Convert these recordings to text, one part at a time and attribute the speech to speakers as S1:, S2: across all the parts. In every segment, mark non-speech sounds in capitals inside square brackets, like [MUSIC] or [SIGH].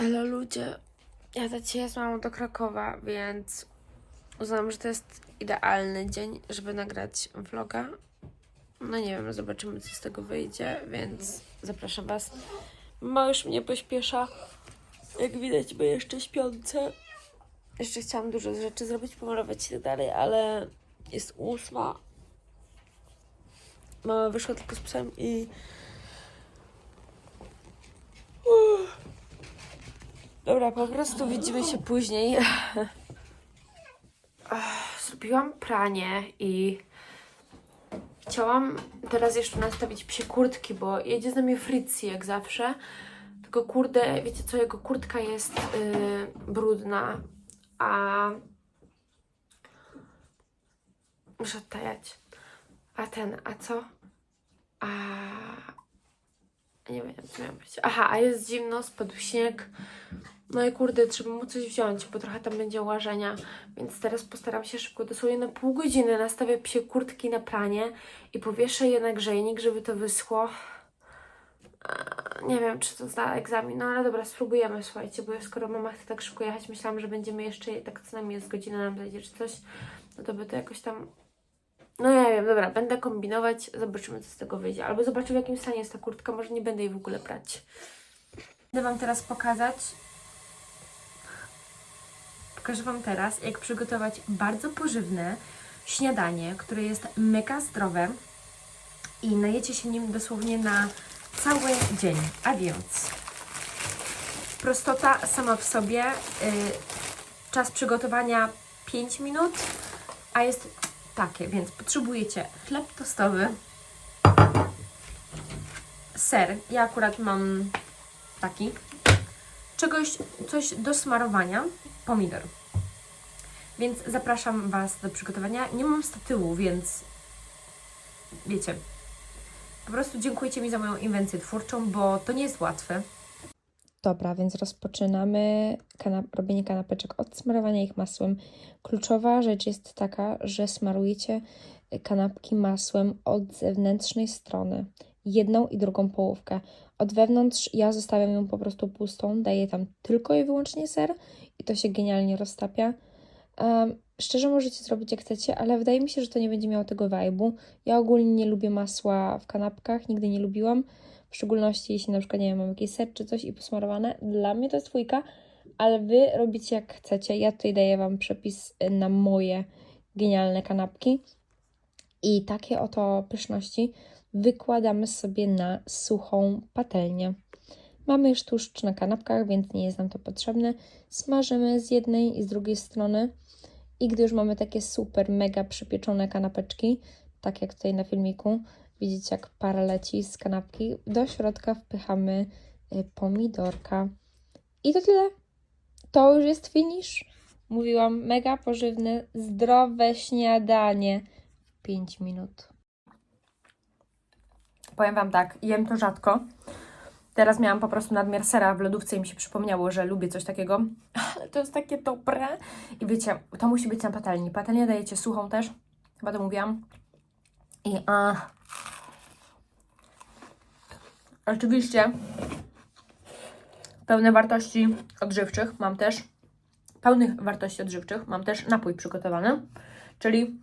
S1: Elo ludzie, jadę dzisiaj z mamą do Krakowa, więc uznałam, że to jest idealny dzień, żeby nagrać vloga. No nie wiem, zobaczymy co z tego wyjdzie, więc zapraszam Was. Mama już mnie pośpiesza. Jak widać, bo jeszcze śpiące. Jeszcze chciałam dużo rzeczy zrobić, pomalować i tak dalej, ale jest ósma. Mama wyszła tylko z psem i... Dobra, po prostu widzimy się później. Zrobiłam pranie i chciałam teraz jeszcze nastawić psie kurtki, bo jedzie z nami Fritzi jak zawsze. Tylko kurde, wiecie co, jego kurtka jest yy, brudna, a muszę odtajać. A ten, a co? A nie wiem, co miałam powiedzieć. Aha, a jest zimno, spadł śnieg. No i kurde, trzeba mu coś wziąć, bo trochę tam będzie łażenia. Więc teraz postaram się szybko, dosłownie na pół godziny nastawię psie kurtki na pranie i powieszę je na grzejnik, żeby to wyschło. Eee, Nie wiem, czy to zda egzamin, no ale dobra, spróbujemy, słuchajcie, bo skoro mama chce tak szybko jechać, myślałam, że będziemy jeszcze, tak co najmniej z godziny nam zajdzie czy coś, no to by to jakoś tam no ja wiem, dobra, będę kombinować, zobaczymy co z tego wyjdzie. Albo zobaczę w jakim stanie jest ta kurtka, może nie będę jej w ogóle brać. Będę Wam teraz pokazać, pokażę Wam teraz, jak przygotować bardzo pożywne śniadanie, które jest mega zdrowe i najecie się nim dosłownie na cały dzień. A więc prostota sama w sobie, y, czas przygotowania 5 minut, a jest takie, więc potrzebujecie chleb tostowy, ser, ja akurat mam taki, czegoś, coś do smarowania, pomidor. Więc zapraszam Was do przygotowania. Nie mam statywu, więc wiecie, po prostu dziękujcie mi za moją inwencję twórczą, bo to nie jest łatwe.
S2: Dobra, więc rozpoczynamy kanap- robienie kanapeczek od smarowania ich masłem. Kluczowa rzecz jest taka, że smarujecie kanapki masłem od zewnętrznej strony. Jedną i drugą połówkę. Od wewnątrz ja zostawiam ją po prostu pustą, daję tam tylko i wyłącznie ser i to się genialnie roztapia. Um, szczerze możecie zrobić jak chcecie, ale wydaje mi się, że to nie będzie miało tego vibe'u. Ja ogólnie nie lubię masła w kanapkach, nigdy nie lubiłam. W szczególności jeśli na przykład, nie wiem, mam jakiś ser czy coś i posmarowane. Dla mnie to jest dwójka, ale Wy robicie jak chcecie. Ja tutaj daję Wam przepis na moje genialne kanapki. I takie oto pyszności wykładamy sobie na suchą patelnię. Mamy już tłuszcz na kanapkach, więc nie jest nam to potrzebne. Smażymy z jednej i z drugiej strony. I gdy już mamy takie super, mega przypieczone kanapeczki, tak jak tutaj na filmiku, widzicie jak para leci z kanapki, do środka wpychamy y, pomidorka. I to tyle. To już jest finish. Mówiłam, mega pożywne, zdrowe śniadanie w 5 minut.
S1: Powiem Wam tak, jem to rzadko. Teraz miałam po prostu nadmiar sera w lodówce i mi się przypomniało, że lubię coś takiego. [LAUGHS] Ale to jest takie dobre. I wiecie, to musi być na patelni. Patelnię dajecie suchą też. Chyba to mówiłam. I a... Oczywiście pełne wartości odżywczych mam też. Pełnych wartości odżywczych mam też napój przygotowany. Czyli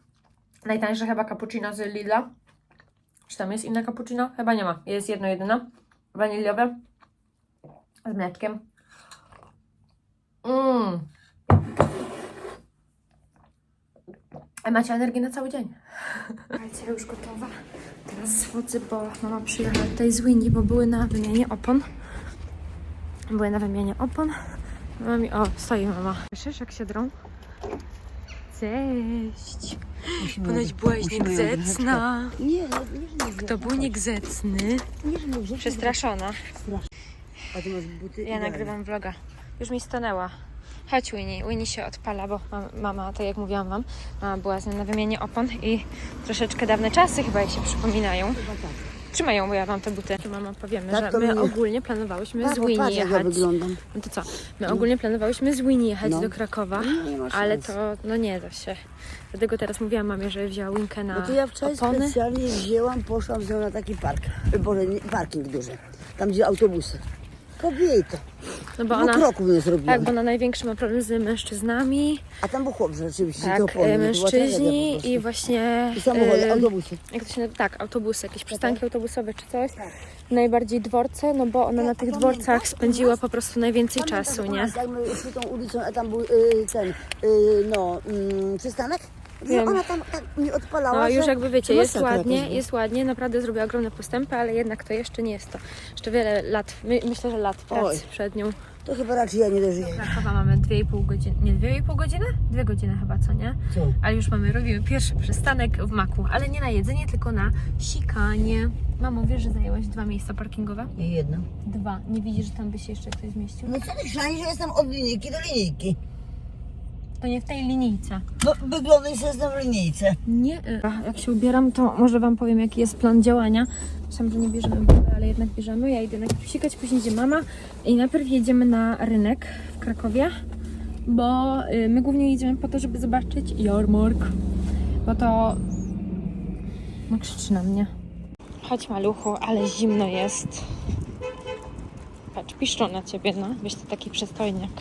S1: najtańsze chyba cappuccino z Lidla. Czy tam jest inne cappuccino? Chyba nie ma. Jest jedno jedyne. Waniliowe. Z mleczkiem. Mmm. Macie energię na cały dzień. Słuchajcie, już gotowa. Teraz schodzę, bo mama przyjechała tutaj z Winnie, bo były na wymianie opon. Były na wymianie opon. Mama mi... O, stoi mama. Słyszysz, jak się drą? Cześć. Ponoć byłaś niegrzeczna.
S3: Nie, nie, nie, nie.
S1: Kto był niegrzeczny? Przestraszona.
S3: A ty masz buty
S1: Ja nagrywam vloga. Już mi stanęła. Chodź Winnie, Winnie się odpala, bo mam- mama, tak jak mówiłam wam, mama była z nią na wymianie opon i troszeczkę dawne czasy chyba jej się przypominają.
S3: Chyba tak.
S1: Trzymają, bo ja mam te buty. Mama powiemy,
S3: Tak,
S1: że
S3: to
S1: my
S3: mnie-
S1: ogólnie planowałyśmy
S3: Tak,
S1: z Winnie
S3: jak ja
S1: jechać.
S3: wyglądam.
S1: No to co? My ogólnie planowałyśmy z Winnie jechać
S3: No.
S1: do Krakowa,
S3: Nie, ma
S1: ale
S3: szans.
S1: to no nie da się. Dlatego teraz mówiłam mamie, że wzięła Winkę na
S3: No to ja wczoraj
S1: opony.
S3: specjalnie wzięłam, poszłam z nią na taki park. Boże, nie, parking duży. Tam gdzie autobusy. Kobieta.
S1: No bo ona,
S3: kroków nie zrobiła.
S1: tak, bo ona największy ma problem z mężczyznami,
S3: A tam był chłop rzeczywiście.
S1: tak,
S3: opony,
S1: e, mężczyźni
S3: prostu.
S1: i właśnie...
S3: I samochody,
S1: em,
S3: autobusy.
S1: jak to się? Tak, autobusy, jakieś przystanki autobusowe czy coś.
S3: Tak.
S1: Najbardziej dworce, no bo ona na
S3: Tak,
S1: tych dworcach spędziła po prostu najwięcej czasu, nie?
S3: nas, Jak my szli tą ulicą, a tam był y, ten, no, mm, No
S1: Wiem.
S3: ona tam tak mi odpalała,
S1: No już jakby wiecie,
S3: że
S1: jest ładnie,
S3: była.
S1: jest ładnie, naprawdę zrobiła ogromne postępy, ale jednak to jeszcze nie jest to. Jeszcze wiele lat, my, myślę, że lat pracy
S3: Oj.
S1: przed nią.
S3: To chyba raczej ja nie dożyję.
S1: Krakowa mamy 2,5 godziny, nie 2,5 godziny? 2 godziny chyba, co nie?
S3: Co?
S1: Ale już mamy, robimy pierwszy przystanek w Maku, ale nie na jedzenie, tylko na sikanie. Mamo, wiesz, że zajęłaś dwa miejsca parkingowe?
S3: Nie jedno.
S1: Dwa. Nie widzisz, że tam by się jeszcze ktoś zmieścił?
S3: No co ty szani, że jestem od linijki do linijki?
S1: To nie w tej linijce.
S3: No wygląda, że jestem w linijce.
S1: Nie. Jak się ubieram, to może Wam powiem, jaki jest plan działania. Myślałam, że nie bierzemy buty, ale jednak bierzemy. Ja idę najpierw sikać, później idzie mama i najpierw jedziemy na rynek w Krakowie, bo y, my głównie jedziemy po to, żeby zobaczyć jarmark. Bo to... No krzyczy na mnie. Chodź maluchu, ale zimno jest. Patrz, piszczą na ciebie, no. Weź to taki przystojniak.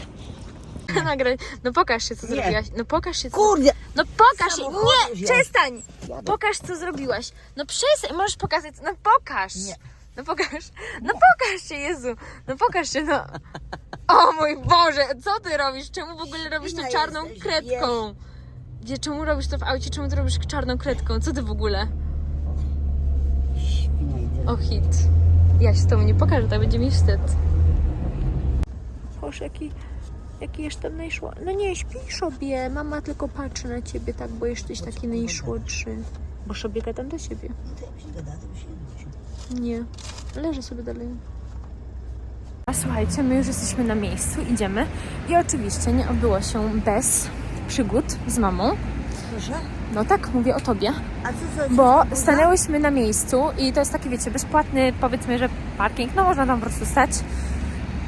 S1: [LAUGHS] Nagraj. No pokaż się, co
S3: Nie.
S1: zrobiłaś. No pokaż się, co
S3: Kurde!
S1: no pokaż się! Nie! Przestań!
S3: Jadę.
S1: Pokaż co zrobiłaś. No przestań, możesz pokazać. No pokaż!
S3: Nie.
S1: No pokaż. No pokaż się, Jezu! No pokaż się, no. O mój Boże, co ty robisz? Czemu w ogóle robisz to
S3: Inna
S1: czarną
S3: jesteś,
S1: kredką? Gdzie, czemu robisz to w aucie? Czemu ty robisz czarną kredką? Co ty w ogóle?
S3: Świnia.
S1: O hit. Ja się z tobą nie pokażę, tak będzie mi wstyd. Boże, jaki, jaki jestem najszło. No nie, śpisz sobie. Mama tylko patrzy na ciebie tak, bo jesteś taki najsłodszy. Bo sobie gadam do siebie.
S3: No to jak się gada, to by się nie
S1: Nie, leży sobie dalej. A słuchajcie, my już jesteśmy na miejscu, idziemy. I oczywiście nie obyło się bez przygód z mamą.
S3: Proszę?
S1: No tak, mówię o tobie.
S3: A co, co?
S1: Bo stanęłyśmy na miejscu i to jest taki, wiecie, bezpłatny, powiedzmy, że parking, no można tam po prostu stać.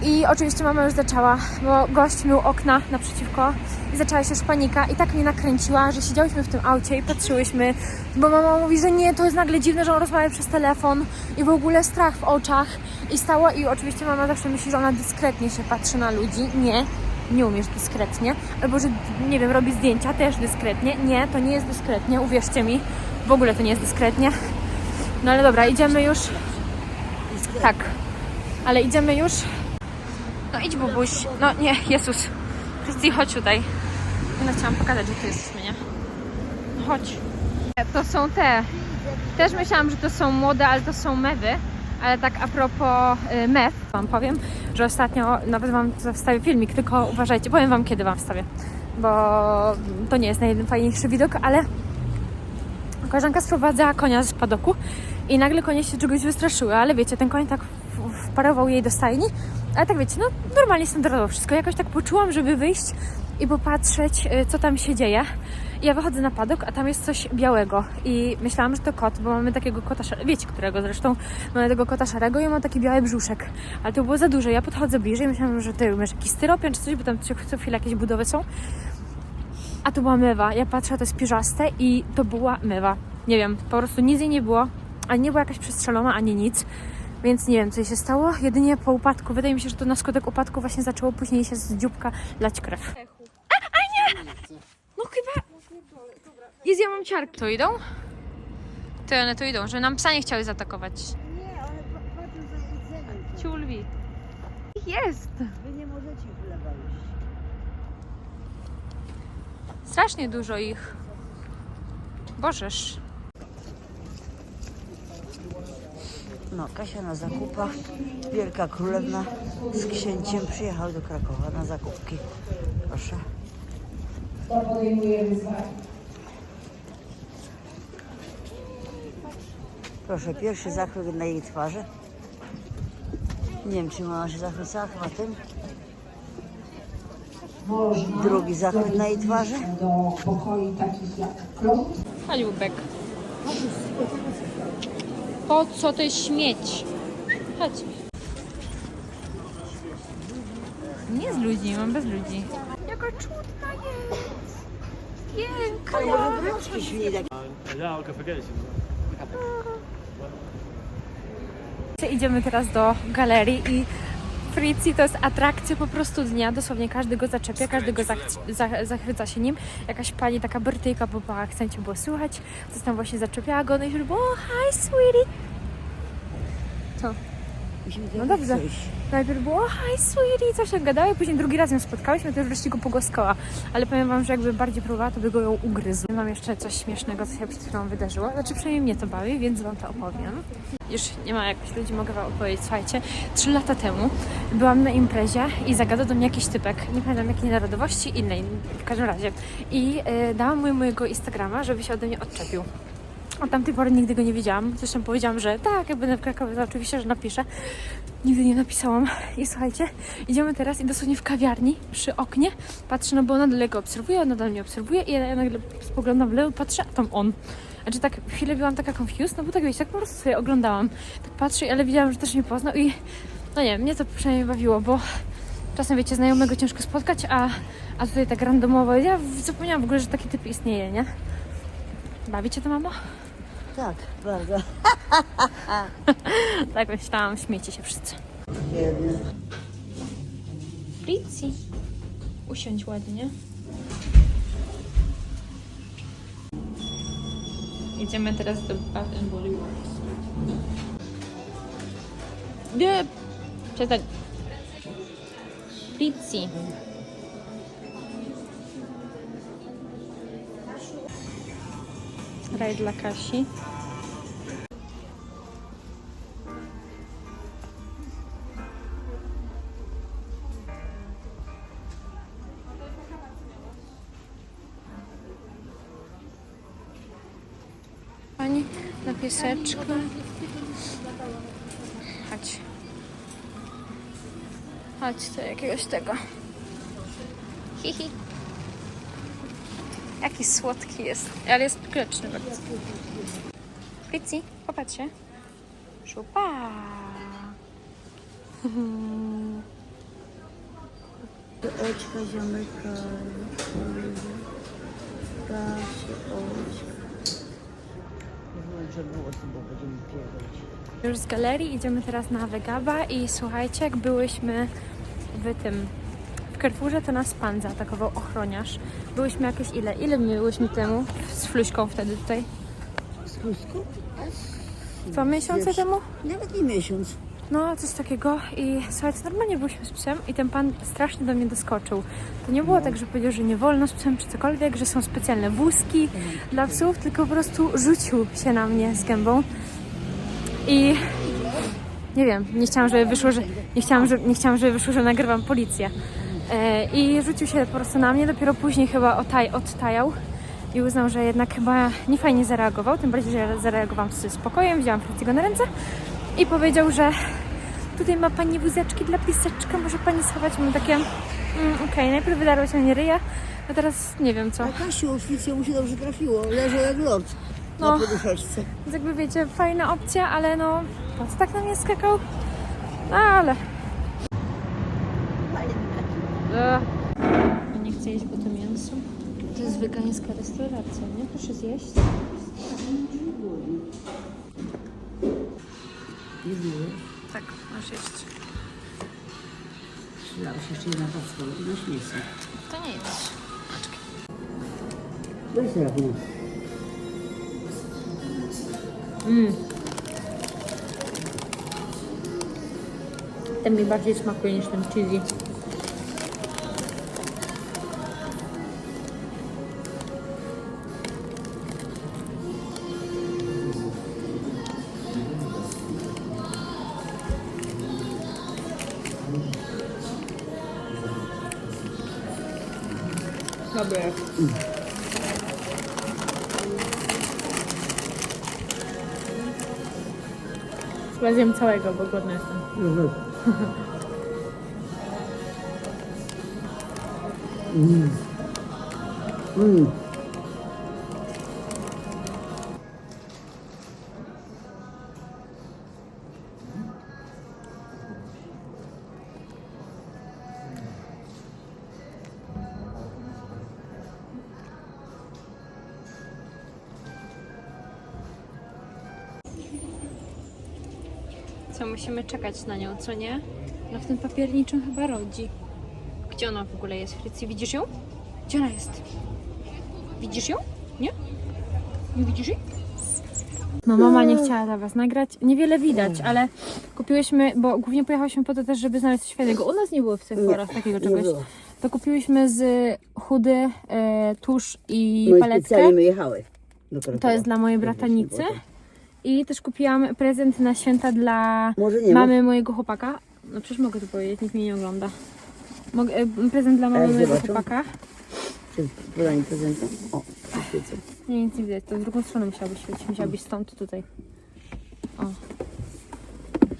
S1: I oczywiście mama już zaczęła, bo gość mył okna naprzeciwko i zaczęła się szpanika i tak mnie nakręciła, że siedziałyśmy w tym aucie i patrzyłyśmy, bo mama mówi, że nie, to jest nagle dziwne, że on rozmawia przez telefon i w ogóle strach w oczach i stała i oczywiście mama zawsze myśli, że ona dyskretnie się patrzy na ludzi. Nie, nie umiesz dyskretnie, albo że, nie wiem, robi zdjęcia też dyskretnie. Nie, to nie jest dyskretnie, uwierzcie mi, w ogóle to nie jest dyskretnie. No ale dobra, idziemy już. Tak, ale idziemy już. No idź Bubuś. No nie, Jezus. Christy, chodź tutaj. No chciałam pokazać, że tu jesteśmy, nie? No Chodź. To są te. Też myślałam, że to są młode, ale to są mewy. Ale tak a propos y, mew, wam powiem, że ostatnio nawet wam wstawię filmik, tylko uważajcie, powiem wam kiedy wam wstawię, bo to nie jest najfajniejszy widok, ale koleżanka sprowadza konia z padoku i nagle konie się czegoś wystraszyły, ale wiecie, ten koń tak wparował jej do stajni, ale tak wiecie, no normalnie standardowo wszystko. Jakoś tak poczułam, żeby wyjść i popatrzeć, y, co tam się dzieje. Ja wychodzę na padok, a tam jest coś białego i myślałam, że to kot, bo mamy takiego kota, szar- wiecie którego zresztą, mamy tego kota szarego i ma taki biały brzuszek, ale to było za duże. Ja podchodzę bliżej, myślałam, że ty masz jakiś styropian czy coś, bo tam co chwilę jakieś budowy są. A to była mewa. Ja patrzę, to jest pierzaste i to była mewa. Nie wiem, po prostu nic jej nie było. Ani nie była jakaś przestrzelona, ani nic. Więc nie wiem, co jej się stało. Jedynie po upadku, wydaje mi się, że to na skutek upadku właśnie zaczęło później się z dzióbka lać krew. A, a nie! No chyba... Jest, ja mam ciarki. To idą? Ty, one tu idą, że nam psa nie chciały zaatakować.
S3: Nie, ale pa- patrzę za jedzeniem.
S1: Ciulwi. Jest!
S3: Wy nie możecie jeść.
S1: Strasznie dużo ich. Bożeż.
S3: No, Kasia na zakupach. Wielka królewna z księciem przyjechał do Krakowa na zakupki. Proszę. Proszę, pierwszy zachwyt na jej twarzy. Nie wiem, czym ona się zachwycała, chyba tym. Drugi zachwyt na jej twarzy.
S4: do pokoi takich jak klon.
S1: Chodź, Bubek. Po co to jest śmieć? Chodź. Nie z ludzi, mam bez ludzi. Jaka czudna jest. Piękna.
S5: Ja, elke vergeten.
S1: Idziemy teraz do galerii i Fritzi to jest atrakcja po prostu dnia, dosłownie każdy go zaczepia, każdy go zach- za- zachwyca się nim. Jakaś pani taka brytyjka, bo po akcencie było słychać, coś tam właśnie zaczepiała go, no i już było, o, hi sweetie. Co?
S3: Musimy
S1: No dobrze.
S3: coś.
S1: Najpierw było, hi sweetie, coś tam gadały, później drugi raz ją spotkałyśmy, to już wreszcie go pogłaskała. Ale powiem wam, że jakby bardziej próbowała, to by go ją ugryzł. Mam jeszcze coś śmiesznego, co się przed chwilą wydarzyło. Znaczy przynajmniej mnie to bawi, więc wam to opowiem. Już nie ma jakichś ludzi, mogę wam opowiedzieć. Słuchajcie, trzy lata temu byłam na imprezie i zagadał do mnie jakiś typek, nie pamiętam jakiej narodowości, innej w każdym razie. I y, dałam mu mojego Instagrama, żeby się ode mnie odczepił. Od tamtej pory nigdy go nie widziałam. Zresztą powiedziałam, że tak, jak będę w Krakowie, to oczywiście, że napiszę. Nigdy nie napisałam. I słuchajcie, idziemy teraz i dosłownie w kawiarni, przy oknie. Patrzę, no bo nadal go obserwuję, on nadal mnie obserwuje i ja nagle spoglądam w lewo, patrzę, a tam on. Znaczy tak, chwilę byłam taka confused, no bo tak wiecie, tak po prostu sobie oglądałam. Tak patrzę, ale widziałam, że też mnie poznał i no nie, mnie to przynajmniej bawiło, bo czasem wiecie, znajomego ciężko spotkać, a, a tutaj tak randomowo, ja zapomniałam w ogóle, że taki typ istnieje, nie? Bawicie to, mamo?
S3: Tak, bardzo. [LAUGHS]
S1: Tak myślałam, śmiejcie się wszyscy.
S3: Biedny.
S1: Fritzi. Usiądź ładnie. Idziemy teraz do Bath and Body Works. Nie! Przestań. Fritzi. Raj dla Kasi. Pani na pieseczku. Chodź. Chodź do jakiegoś tego. Hihi. Jaki słodki jest. Ale jest grzeczny bardzo. Fritzi, popatrz się. Szupa.
S3: Oczka zamykaj. Proszę, oczka. Włączę głos, bo będziemy pierdolić.
S1: Już z galerii idziemy teraz na Wegaba i słuchajcie, jak byłyśmy w tym w Carrefourze, to nas pan zaatakował ochroniarz. Byłyśmy jakieś ile? Ile byłyśmy temu? Z Fluśką wtedy tutaj?
S3: Z Kruską?
S1: Dwa miesiące
S3: Wiesz,
S1: temu?
S3: Nawet nie miesiąc.
S1: No, coś takiego. I słuchajcie, normalnie byliśmy z psem i ten pan strasznie do mnie doskoczył. To nie było tak, że powiedział, że nie wolno z psem czy cokolwiek, że są specjalne wózki dla psów, tylko po prostu rzucił się na mnie z gębą. I nie wiem, nie chciałam, żeby wyszło, że nie chciałam, nie chciałam, żeby wyszło, że nagrywam policję. E, I rzucił się po prostu na mnie, dopiero później chyba otaj, odtajał i uznał, że jednak chyba nie fajnie zareagował, tym bardziej, że zareagowałam z spokojem, wzięłam Franciego na ręce i powiedział, że tutaj ma pani wózeczki dla piseczka, może pani schować mu takie, mm, okej, najpierw wydarło się nie ryja, a teraz nie wiem co.
S3: A Kasiu, oczywiście mu się dobrze trafiło. Leżał jak lord
S1: No.
S3: na poduszeczce.
S1: Jakby wiecie, fajna opcja, ale no, po co tak na mnie skakał? No ale... Nie chcę jeść, bo to mięso. To jest wegańska restauracja, nie? Proszę zjeść.
S3: Nie było.
S1: Tak, masz jeść.
S3: Przydało się jeszcze jedna podstawa. To nasz mięso.
S1: To nie jest.
S3: Weź rachunek.
S1: Ten mi bardziej smakuje niż ten chili. Chyba zjem całego, bo głodna jestem.
S3: Mm.
S1: Co, musimy czekać na nią, co nie? No w tym papierniczym chyba rodzi. Gdzie ona w ogóle jest, Frycy? Widzisz ją? Gdzie ona jest? Widzisz ją? Nie? Nie widzisz jej? No mama nie chciała dla was nagrać. Niewiele widać, ale kupiłyśmy, bo głównie pojechałyśmy po to też, żeby znaleźć coś fajnego. U nas nie było w Sephorach takiego czegoś. To kupiłyśmy z chudy e, tusz i
S3: No i
S1: paletkę.
S3: specjalnie my jechały. do Krakowa.
S1: To jest dla mojej bratanicy. I też kupiłam prezent na święta dla
S3: Może nie
S1: mamy mojego chłopaka. No przecież mogę to powiedzieć, nikt mnie nie ogląda. Mogę, e, prezent dla mamy mojego
S3: zobaczą?
S1: chłopaka.
S3: Czy podanie prezentu? O, świecę.
S1: Nie, nic nie widać, to z drugą stroną musiałabyś świecić, musiałabyś stąd tutaj. O.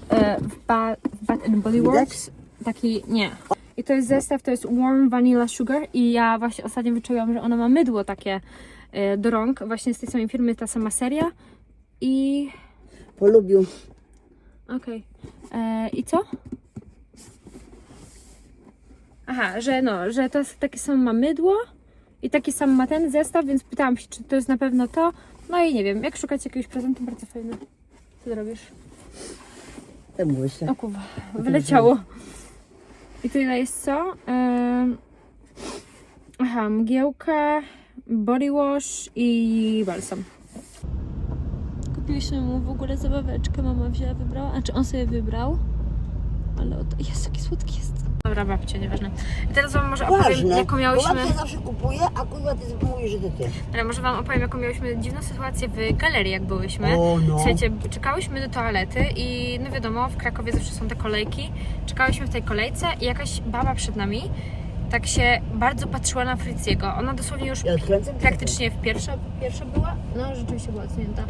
S1: E, w, ba, w Bath and Body
S3: Widać?
S1: Works taki, nie. I to jest zestaw, to jest Warm Vanilla Sugar i ja właśnie ostatnio wyczułam, że ona ma mydło takie e, do rąk, właśnie z tej samej firmy, ta sama seria. I
S3: Polubił.
S1: Okej. E, I co? Aha, że no, że to jest takie samo ma mydło i taki sam ma ten zestaw, więc pytałam się, czy to jest na pewno to. No i nie wiem, jak szukać jakiegoś prezentu, bardzo fajny. Co ty robisz?
S3: Tak mówisz,
S1: O kurwa, wyleciało. I tutaj jest co? Aha, mgiełka, body wash i balsam. Kupiliśmy mu w ogóle zabaweczkę, mama wzięła, wybrała, a czy on sobie wybrał? Ale od... jest jaki słodki jest. Dobra, babcia, nieważne. I teraz wam może opowiem,
S3: Ważne.
S1: jaką miałyśmy...
S3: babcia zawsze kupuje, a kurwa ty mówisz, że to ty.
S1: Ale może wam opowiem, jaką miałyśmy dziwną sytuację w galerii, jak byłyśmy.
S3: O, no.
S1: Słuchajcie, czekałyśmy do toalety i no wiadomo, w Krakowie zawsze są te kolejki. Czekałyśmy w tej kolejce i jakaś baba przed nami tak się bardzo patrzyła na Fritziego. Ona dosłownie już
S3: Ja odkręcam?
S1: praktycznie w pierwsza, pierwsza była, no rzeczywiście była odsunięta.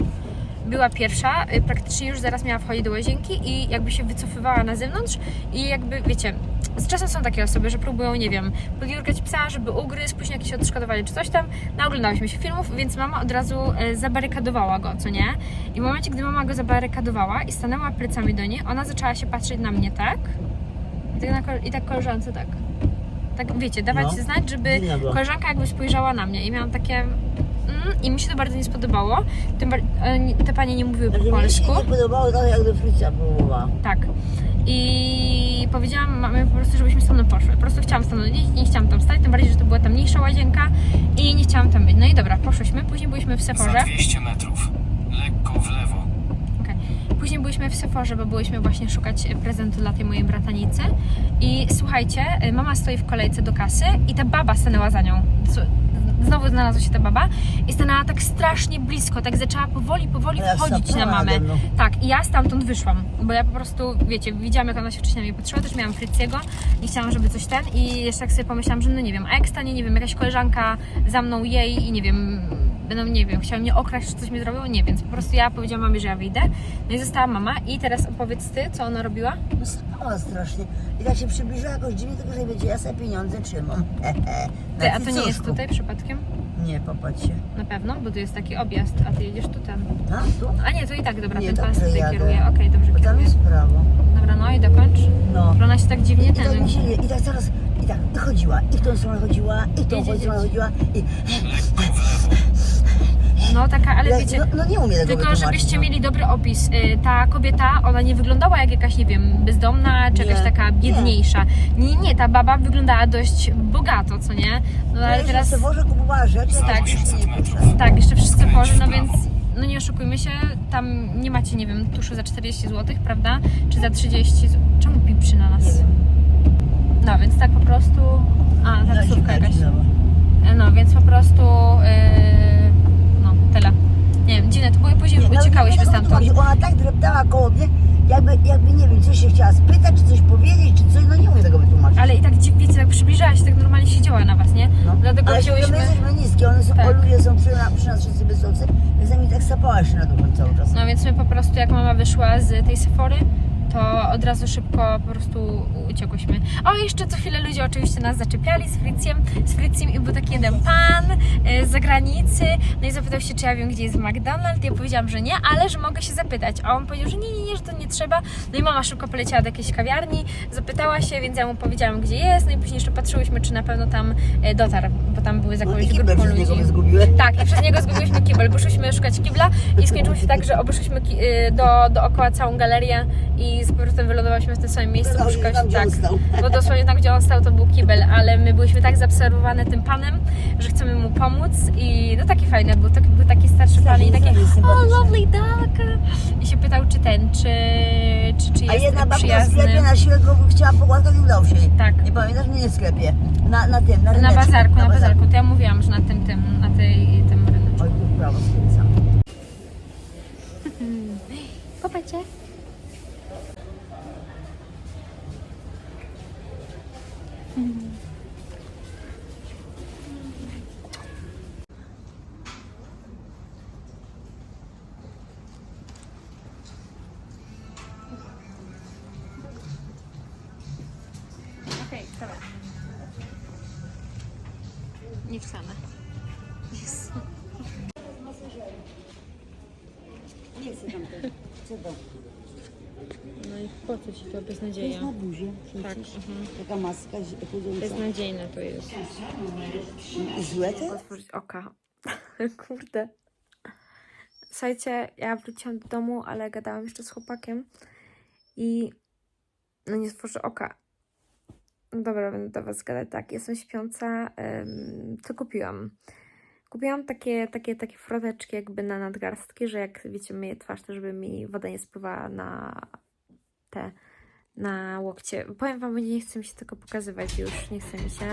S1: Była pierwsza, y, praktycznie już zaraz miała wchodzić do łazienki i jakby się wycofywała na zewnątrz i jakby, wiecie, z czasem są takie osoby, że próbują, nie wiem, podjurgać psa, żeby ugryzł, później jakieś odszkodowanie czy coś tam. Naoglądałyśmy się filmów, więc mama od razu e, zabarykadowała go, co nie? I w momencie, gdy mama go zabarykadowała i stanęła plecami do niej, ona zaczęła się patrzeć na mnie tak i tak, na, i tak koleżance tak. Tak, wiecie, dawać
S3: No.
S1: znać, żeby koleżanka jakby spojrzała na mnie i miałam takie... Mm, I mi się to bardzo nie spodobało. Tym, bar- e, te panie nie mówiły po
S3: Znaczy, mi się
S1: polsku.
S3: nie podobało tak, jak do Frycia próbowała.
S1: Tak. I powiedziałam mamie po prostu, żebyśmy stąd poszły. Po prostu chciałam stanąć, nie, nie chciałam tam stać, tym bardziej, że to była ta mniejsza łazienka i nie chciałam tam być. No i dobra, poszłyśmy. Później byliśmy w
S5: Za
S1: Sephorze.
S5: 200 metrów. Lekko w lewo.
S1: Okej. Później byliśmy w Sephorze, bo byliśmy właśnie szukać prezentu dla tej mojej bratanicy. I słuchajcie, y, mama stoi w kolejce do kasy i ta baba stanęła za nią. Co- Znowu znalazła się ta baba i stanęła tak strasznie blisko, tak zaczęła powoli, powoli
S3: Ale
S1: wchodzić na mamę.
S3: mną.
S1: Tak, i ja stamtąd wyszłam, bo ja po prostu, wiecie, widziałam jak ona się wcześniej na mnie patrzyła, też miałam Fryckiego i chciałam, żeby coś ten i jeszcze tak sobie pomyślałam, że no nie wiem, a jak stanie, nie wiem, jakaś koleżanka za mną jej i nie wiem, będą, nie wiem, chciała mnie okraść, czy coś mi zrobiło, nie, więc po prostu ja powiedziałam mamie, że ja wyjdę, no i została mama i teraz opowiedz ty, co ona robiła?
S3: No spała strasznie. I tak się przybliżyła jakoś dziwnie, tylko że wiecie, ja sobie pieniądze trzymam. [LAUGHS] Na
S1: Ty, a to nie jest
S3: cycuszku.
S1: tutaj przypadkiem?
S3: Nie, popatrz się.
S1: Na pewno, bo tu jest taki objazd, a ty jedziesz tu ten.
S3: A, tu?
S1: A nie, to i tak, dobra,
S3: Nie,
S1: ten pan
S3: dobrze
S1: tutaj
S3: jadę.
S1: kieruje, okej, dobrze
S3: Bo tam
S1: kieruje.
S3: jest prawo.
S1: Dobra, no i dokończ.
S3: No.
S1: Ona się tak dziwnie
S3: I
S1: ten...
S3: tak mi się i tak zaraz, i tak chodziła, i w tą stronę chodziła, i w tą stronę chodziła, i [LAUGHS]
S1: No taka, ale wiecie...
S3: no, no nie umie tego
S1: Tylko
S3: wytłumaczyć,
S1: żebyście
S3: no.
S1: mieli dobry opis. Y, Ta kobieta, ona nie wyglądała jak jakaś, nie wiem, bezdomna, czy
S3: Nie,
S1: jakaś taka
S3: nie.
S1: biedniejsza. Nie, nie, ta baba wyglądała dość bogato, co nie? No ale
S3: Ale
S1: teraz,
S3: teraz... Boże kupowała rzeczy,
S1: Tak.
S3: tak. nie potrzebne.
S1: tak, jeszcze wszyscy
S5: w
S1: no więc, no nie oszukujmy się, tam nie macie, nie wiem, tuszu za 40 zł, prawda? Czy za 30 zł. Czemu piprzy na
S3: Nie
S1: nas?
S3: wiem.
S1: No, więc tak po prostu... A,
S3: No,
S1: taksówka jakaś.
S3: dziwna.
S1: No, więc po prostu, yy, no, tyle. Nie wiem, dziwne to było i później już
S3: Nawet
S1: uciekałyśmy stamtąd.
S3: Ona tak dreptała koło mnie, jakby, jakby nie wiem, coś się chciała spytać, czy coś powiedzieć, czy coś, no nie umie tego wytłumaczyć.
S1: Ale i tak dzi- wiecie, tak przybliżała się, tak normalnie siedziała na was, nie?
S3: No.
S1: Dlatego
S3: Ale
S1: wzięłyśmy...
S3: my jesteśmy niskie, one są,
S1: Tak.
S3: ludzie są przy, na, przy nas wszyscy wysocy, więc mi tak sapała się na dół cały czas.
S1: No więc my po prostu, jak mama wyszła z tej Sephory, to od razu szybko po prostu uciekłyśmy. O, jeszcze co chwilę ludzie oczywiście nas zaczepiali z Fricjem, z Fricjem i był taki jeden pan e, z zagranicy, no i zapytał się, czy ja wiem, gdzie jest McDonald's. Ja powiedziałam, że nie, ale że mogę się zapytać. A on powiedział, że nie, nie, nie, że to nie trzeba. No i mama szybko poleciała do jakiejś kawiarni, zapytała się, więc ja mu powiedziałam, gdzie jest, no i później jeszcze patrzyłyśmy, czy na pewno tam e, dotarł, bo tam były z
S3: No
S1: jakąś
S3: kibel
S1: grupą
S3: niego
S1: ludzi.
S3: zgubiły.
S1: Tak, i przez niego zgubiliśmy kibel, bo szliśmy szukać kibla i skończyło się tak, że obeszliśmy y, do, dookoła całą galerię i
S6: i z powrotem wylądowałyśmy w tym samym miejscu. Poszukać,
S3: tam,
S6: tak. Bo dosłownie tam, gdzie on stał, to był kibel, ale my byliśmy tak zaobserwowane tym panem, że chcemy mu pomóc i no taki fajny był, taki, był taki starszy pan i
S3: Starszy,
S6: oh, lovely dog i się pytał, czy ten, czy, czy, czy
S3: A
S6: jest
S3: jedna babka w sklepie na siłę go chciała pogłaskać i udało się.
S6: Tak.
S3: Nie pamiętasz mnie nie w sklepie. Na, na tym, na
S6: Na
S3: ryneczku.
S6: bazarku, na bazarku. To ja mówiłam, że na tym, tym, na tej, tym ryneczku.
S3: Oj, prawo skręcam. [LAUGHS]
S6: Popatrzcie. Okej, dobra. Nie wcale. Jest.
S3: Nie chcę tam tego. Co to?
S6: No i po co ci to
S3: To jest na buzie
S6: Tak,
S3: przecież.
S6: mhm.
S3: Taka maska zi- chudząca.
S6: Beznadziejne to jest.
S3: Złe to?
S1: Otworzyć oka. [LAUGHS] Kurde. Słuchajcie, ja wróciłam do domu, ale gadałam jeszcze z chłopakiem i no nie stworzę oka. No Dobra, będę do was gadać tak. Jestem śpiąca. co kupiłam? Kupiłam takie, takie, takie froteczki jakby na nadgarstki, że jak wiecie, myję twarz, to żeby mi woda nie spływała na te, na łokcie. Powiem wam, nie chce mi się tego pokazywać już, nie chce mi się.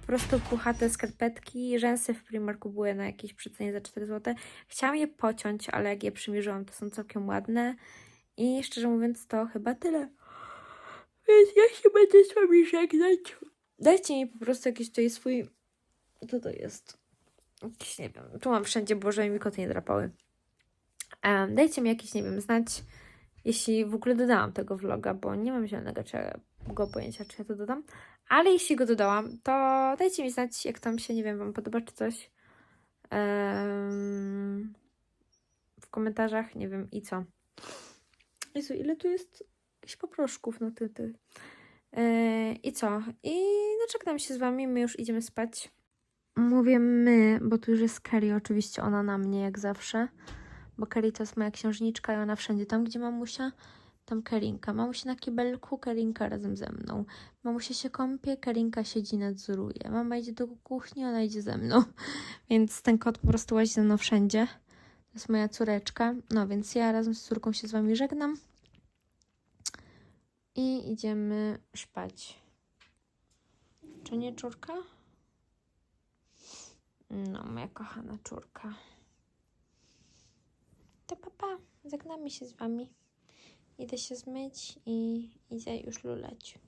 S1: Po prostu puchate skarpetki, rzęsy w Primarku były na jakiejś przecenie za 4 zł. Chciałam je pociąć, ale jak je przymierzyłam, to są całkiem ładne. I szczerze mówiąc, to chyba tyle. Więc ja się będę z wami żegnać. Dajcie mi po prostu jakiś tutaj swój... Co to jest? Jakiś, nie wiem, tu mam wszędzie, bo żeby mi koty nie drapały. Em, dajcie mi jakiś, nie wiem, znać, jeśli w ogóle dodałam tego vloga, bo nie mam zielonego czego pojęcia, czy ja to dodam. Ale jeśli go dodałam, to dajcie mi znać, jak tam się, nie wiem, Wam podoba, czy coś. Em, w komentarzach, nie wiem, i co. Jezu, ile tu jest jakichś poproszków, no ty, ty. E, I co? I no żegnam się z Wami, my już idziemy spać. Mówię my, bo tu już jest Kelly, oczywiście ona na mnie, jak zawsze. Bo Kelly to jest moja księżniczka i ona wszędzie, tam gdzie mamusia, tam Kerinka. Mamusia na kibelku, Kerinka razem ze mną. Mamusia się kąpie, Karinka siedzi, nadzoruje. Mama idzie do kuchni, ona idzie ze mną. [LAUGHS] Więc ten kot po prostu łazi ze mną wszędzie. To jest moja córeczka. No więc ja razem z córką się z wami żegnam. I idziemy spać. Czy nie czurka? No, moja kochana czurka. To papa, żegnamy się z wami. Idę się zmyć i idę już luleć.